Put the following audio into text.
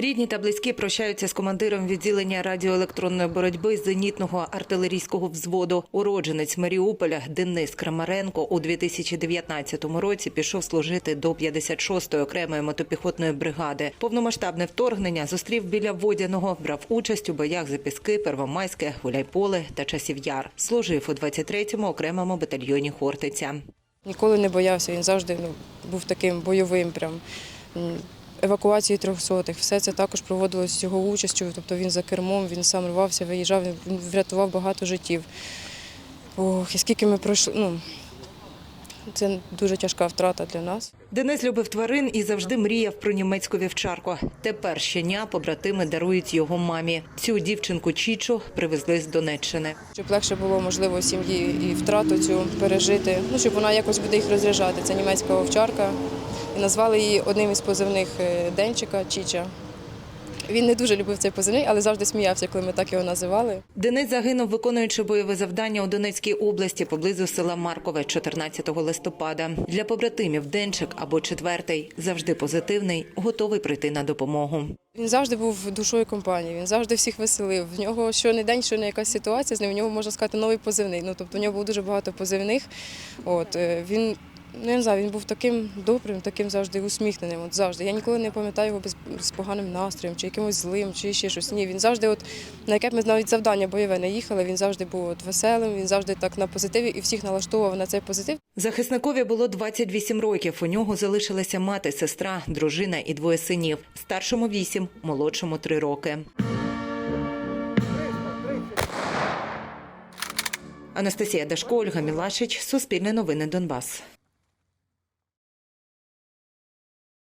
Рідні та близькі прощаються з командиром відділення радіоелектронної боротьби зенітного артилерійського взводу. Уродженець Маріуполя Денис Крамаренко у 2019 році пішов служити до 56-ї окремої мотопіхотної бригади. Повномасштабне вторгнення зустрів біля Водяного, брав участь у боях за Піски, Первомайське, Гуляйполе та Часів Яр. Служив у 23-му окремому батальйоні Хортиця. Ніколи не боявся, він завжди ну, був таким бойовим. Прям. Евакуації трьохсотих, все це також проводилось з його участю. Тобто він за кермом, він сам рвався, виїжджав, він врятував багато життів. Ох, і скільки ми пройшли. Ну, це дуже тяжка втрата для нас. Денис любив тварин і завжди мріяв про німецьку вівчарку. Тепер щеня побратими дарують його мамі. Цю дівчинку Чічу привезли з Донеччини. Щоб легше було, можливо, сім'ї і втрату цю пережити, ну, щоб вона якось буде їх розряджати. Це німецька овчарка. І назвали її одним із позивних е, Денчика Чіча. Він не дуже любив цей позивний, але завжди сміявся, коли ми так його називали. Денис загинув, виконуючи бойове завдання у Донецькій області поблизу села Маркове 14 листопада. Для побратимів Денчик або четвертий завжди позитивний, готовий прийти на допомогу. Він завжди був душою компанії, він завжди всіх веселив. В нього що не день, що не якась ситуація з ним, в нього можна сказати новий позивний. Ну тобто в нього було дуже багато позивних. От е, він. Ну, я не знаю, він був таким добрим, таким завжди усміхненим. От завжди. Я ніколи не пам'ятаю його без з поганим настроєм, чи якимось злим, чи ще щось. Ні, він завжди, от на яке б ми навіть завдання бойове не їхали, він завжди був от веселим, він завжди так на позитиві і всіх налаштовував на цей позитив. Захисникові було 28 років. У нього залишилася мати, сестра, дружина і двоє синів. Старшому 8, молодшому 3 роки. Анастасія Дашко, Ольга Мілашич, Суспільне новини Донбас.